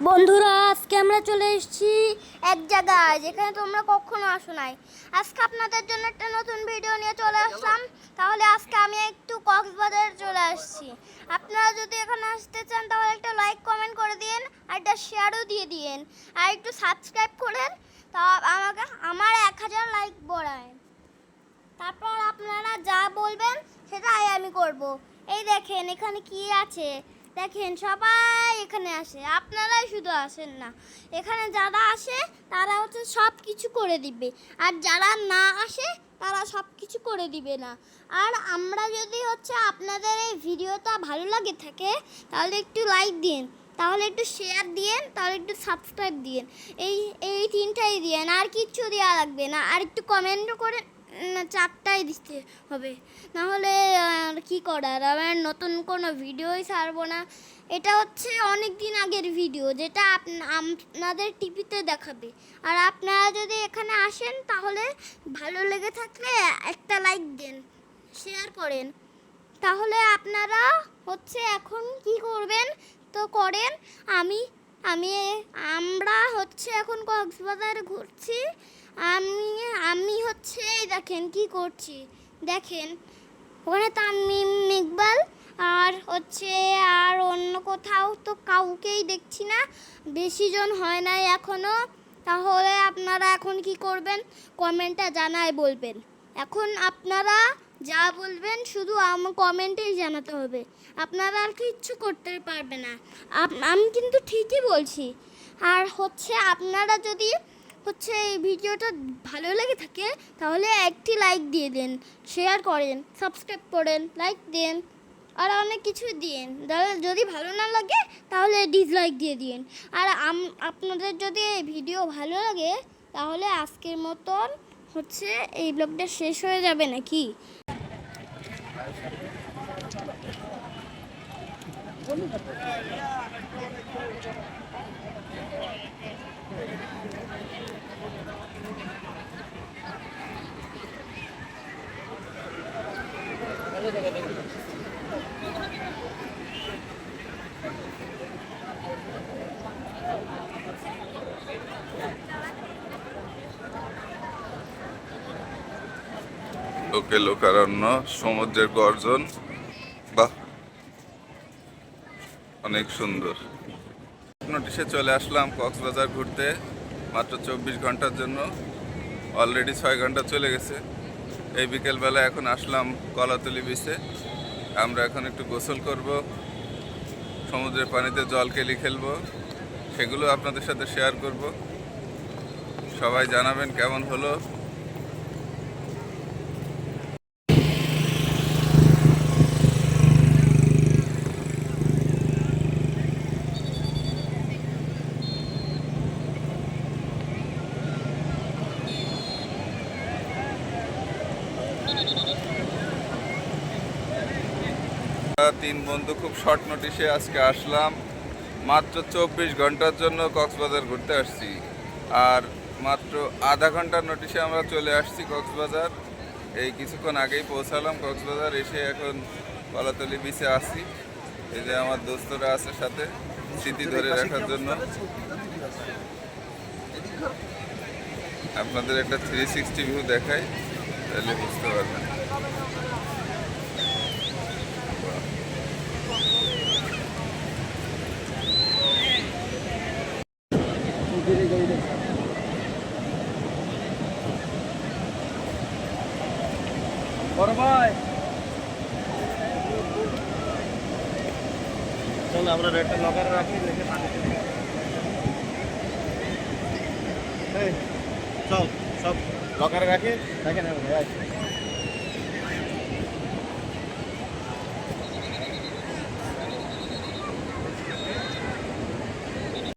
বন্ধুরা, আজকে আমরা চলে এসেছি এক জায়গায়, যেখানে তোমরা কখনো আসো নাই। আজকে আপনাদের জন্য একটা নতুন ভিডিও নিয়ে চলে আসলাম। তাহলে আজকে আমি একটু কক্সবাজার চলে আসছি। আপনারা যদি এখানে আসতে চান, তাহলে একটা লাইক কমেন্ট করে দিন আর একটা শেয়ারও দিয়ে দিন আর একটু সাবস্ক্রাইব করেন, তা আমাকে, আমার এক হাজার লাইক বড়ায়। তারপর আপনারা যা বলবেন, সেটাই আমি করব। এই দেখেন, এখানে কি আছে? দেখেন সবাই এখানে আসে, আপনারাই শুধু আসেন না। এখানে যারা আসে, তারা হচ্ছে সব কিছু করে দিবে। আর যারা না আসে, তারা সব কিছু করে দিবে না। আর আমরা যদি হচ্ছে আপনাদের এই ভিডিওটা ভালো লাগে থাকে, তাহলে একটু লাইক দিন তাহলে একটু শেয়ার দিয়েন, তাহলে একটু সাবস্ক্রাইব দিয়েন। এই এই তিনটাই দিয়েন, আর কিচ্ছু দেওয়া লাগবে না। আর একটু কমেন্টও করে না চারটাই দিতে হবে। নাহলে কি করার? আবার নতুন কোনো ভিডিওই ছাড়বো না। এটা হচ্ছে অনেক দিন আগের ভিডিও, যেটা আপ- আপনাদের টিভিতে দেখাবে। আর আপনারা যদি এখানে আসেন, তাহলে ভালো লেগে থাকলে একটা লাইক দেন শেয়ার করেন। তাহলে আপনারা হচ্ছে এখন কি করবেন? তো করেন, আমি আমি আমরা হচ্ছে এখন কক্সবাজারে ঘুরছি। আমি আমি হচ্ছে, এই দেখেন কি করছি। দেখেন, ওখানে তামিম ইকবাল আর হচ্ছে আর অন্য কোথাও তো কাউকেই দেখছি না। বেশি জন হয় নাই এখনও তাহলে আপনারা এখন কি করবেন? কমেন্টটা জানায় বলবেন। এখন আপনারা যা বলবেন শুধু আম কমেন্টেই জানাতে হবে। আপনারা আর কিচ্ছু করতে পারবে না। আমি কিন্তু ঠিকই বলছি। আর হচ্ছে আপনারা যদি হচ্ছে এই ভিডিওটা ভালো লেগে থাকে, তাহলে একটি লাইক দিয়ে দিন, শেয়ার করেন, সাবস্ক্রাইব করেন, লাইক দেন, আর অনেক কিছু দিন যদি ভালো না লাগে, তাহলে ডিসলাইক দিয়ে দিন আর আপনাদের যদি এই ভিডিও ভালো লাগে, তাহলে আজকের মতন হচ্ছে এই ব্লগটা শেষ হয়ে যাবে নাকি? লোকে লোকারণ্য, সমুদ্রের গর্জন। বাহ! অনেক সুন্দর। নোটিশে চলে আসলাম কক্সবাজার ঘুরতে, মাত্র চব্বিশ ঘণ্টার জন্য। অলরেডি ছয় ঘণ্টা চলে গেছে। এই বিকেলবেলা এখন আসলাম কলাতলি বিচে আমরা এখন একটু গোসল করব, সমুদ্রের পানিতে জল কেলি খেলব। সেগুলো আপনাদের সাথে শেয়ার করব। সবাই জানাবেন কেমন হলো। তিন বন্ধু খুব শর্ট নোটিশে আজকে আসলাম। মাত্র চব্বিশ ঘণ্টার জন্য কক্সবাজার ঘুরতে আসছি। আর মাত্র আধা ঘণ্টার নোটিশে আমরা চলে আসছি কক্সবাজার। এই কিছুক্ষণ আগেই পৌঁছালাম কক্সবাজার, এসে এখন কলাতলি বিচে আসি এই যে আমার দোস্তরা আছে সাথে, স্মৃতি ধরে রাখার জন্য। আপনাদের একটা থ্রি সিক্সটি ভিউ দেখাই, তাহলে বুঝতে পারবেন। বড় ভাই। চল আমরা রেটটা লকারে রাখি রেখে পানিতে চল সব লকারে রাখি। দেখেন